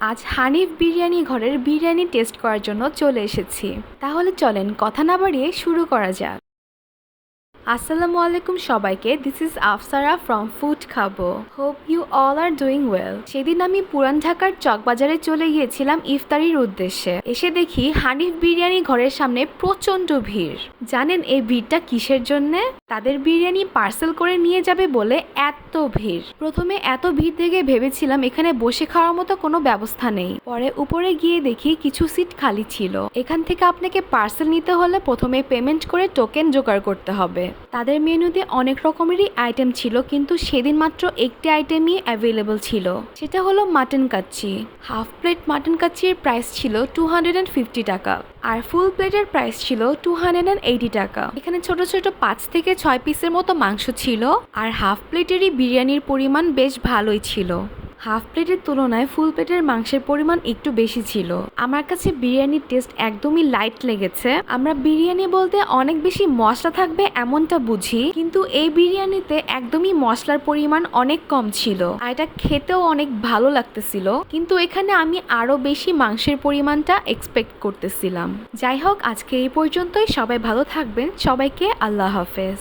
আজ হানিফ বিরিয়ানি ঘরের বিরিয়ানি টেস্ট করার জন্য চলে এসেছি। তাহলে চলেন, কথা না বাড়িয়ে শুরু করা যাক। আসসালামু আলাইকুম সবাইকে। This is Afsara from food খাব hope you all are doing well সেদিন আমি পুরান ঢাকার চকবাজারে চলে গিয়েছিলাম ইফতারির উদ্দেশ্যে। এসে দেখি হানিফ বিরিয়ানি ঘরের সামনে প্রচণ্ড ভিড়। জানেন এই ভিড়টা কিসের জন্যে? তাদের বিরিয়ানি পার্সেল করে নিয়ে যাবে বলে এত ভিড়। প্রথমে এত ভিড় দেখে ভেবেছিলাম এখানে বসে খাওয়ার মতো কোনো ব্যবস্থা নেই। পরে উপরে গিয়ে দেখি কিছু সিট খালি ছিল। এখান থেকে আপনাকে পার্সেল নিতে হলে প্রথমে পেমেন্ট করে টোকেন জোগাড় করতে হবে। তাদের মেনুতে অনেক রকমেরই আইটেম ছিল, কিন্তু সেদিন মাত্র একটি আইটেমই অ্যাভেলেবল ছিল। সেটা হলো mutton kacchi. Half plate mutton কাচ্চির price ছিল two hundred and fifty taka, আর ফুল প্লেটের প্রাইস ছিল টু হান্ড্রেড অ্যান্ড এইটি টাকা। এখানে ছোট ছোট পাঁচ থেকে ছয় পিসের মতো মাংস ছিল, আর হাফ প্লেটেরই বিরিয়ানির পরিমাণ বেশ ভালোই ছিল। হাফ প্লেটের তুলনায় ফুল প্লেটের মাংসের পরিমাণ একটু বেশি ছিল। আমার কাছে বিরিয়ানির টেস্ট একদমই লাইট লেগেছে। আমরা বিরিয়ানি বলতে অনেক বেশি মশলা থাকবে এমনটা বুঝি, কিন্তু এই বিরিয়ানিতে একদমই মশলার পরিমাণ অনেক কম ছিল। আর এটা খেতেও অনেক ভালো লাগতেছিল, কিন্তু এখানে আমি আরও বেশি মাংসের পরিমাণটা এক্সপেক্ট করতেছিলাম। যাই হোক, আজকে এই পর্যন্তই। সবাই ভালো থাকবেন। সবাইকে আল্লাহ হাফেজ।